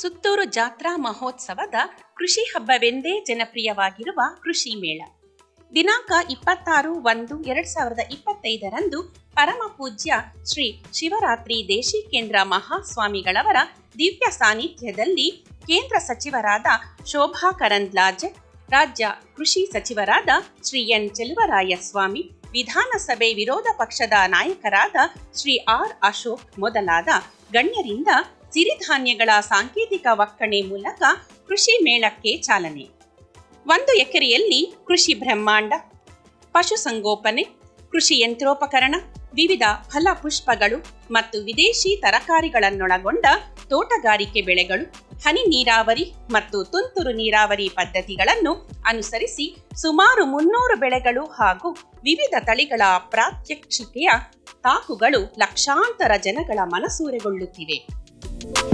ಸುತ್ತೂರು ಜಾತ್ರಾ ಮಹೋತ್ಸವದ ಕೃಷಿ ಹಬ್ಬವೆಂದೇ ಜನಪ್ರಿಯವಾಗಿರುವ ಕೃಷಿ ಮೇಳ. ದಿನಾಂಕ ಇಪ್ಪತ್ತಾರು ಒಂದು ಎರಡ್ ಸಾವಿರದ ಇಪ್ಪತ್ತೈದರಂದು ಪರಮ ಪೂಜ್ಯ ಶ್ರೀ ಶಿವರಾತ್ರಿ ದೇಶಿಕೇಂದ್ರ ಮಹಾಸ್ವಾಮಿಗಳವರ ದಿವ್ಯ ಸಾನ್ನಿಧ್ಯದಲ್ಲಿ ಕೇಂದ್ರ ಸಚಿವರಾದ ಶೋಭಾ ಕರಂದ್ಲಾಜೆ, ರಾಜ್ಯ ಕೃಷಿ ಸಚಿವರಾದ ಶ್ರೀ ಎನ್ ಚೆಲುವರಾಯ ಸ್ವಾಮಿ ವಿಧಾನಸಭೆ ವಿರೋಧ ಪಕ್ಷದ ನಾಯಕರಾದ ಶ್ರೀ ಆರ್ ಅಶೋಕ್ ಮೊದಲಾದ ಗಣ್ಯರಿಂದ ಸಿರಿಧಾನ್ಯಗಳ ಸಾಂಕೇತಿಕ ಒಕ್ಕಣೆ ಮೂಲಕ ಕೃಷಿ ಮೇಳಕ್ಕೆ ಚಾಲನೆ. ಒಂದು ಎಕರೆಯಲ್ಲಿ ಕೃಷಿ ಬ್ರಹ್ಮಾಂಡ ಪಶುಸಂಗೋಪನೆ ಕೃಷಿ ಯಂತ್ರೋಪಕರಣ, ವಿವಿಧ ಫಲ ಪುಷ್ಪಗಳು ಮತ್ತು ವಿದೇಶಿ ತರಕಾರಿಗಳನ್ನೊಳಗೊಂಡ ತೋಟಗಾರಿಕೆ ಬೆಳೆಗಳು, ಹನಿ ನೀರಾವರಿ ಮತ್ತು ತುಂತುರು ನೀರಾವರಿ ಪದ್ಧತಿಗಳನ್ನು ಅನುಸರಿಸಿ ಸುಮಾರು ಮುನ್ನೂರು ಬೆಳೆಗಳು ಹಾಗೂ ವಿವಿಧ ತಳಿಗಳ ಪ್ರಾತ್ಯಕ್ಷಿಕೆಯ ತಾಕುಗಳು ಲಕ್ಷಾಂತರ ಜನಗಳ ಮನಸೂರೆಗೊಳ್ಳುತ್ತಿವೆ. Thank you.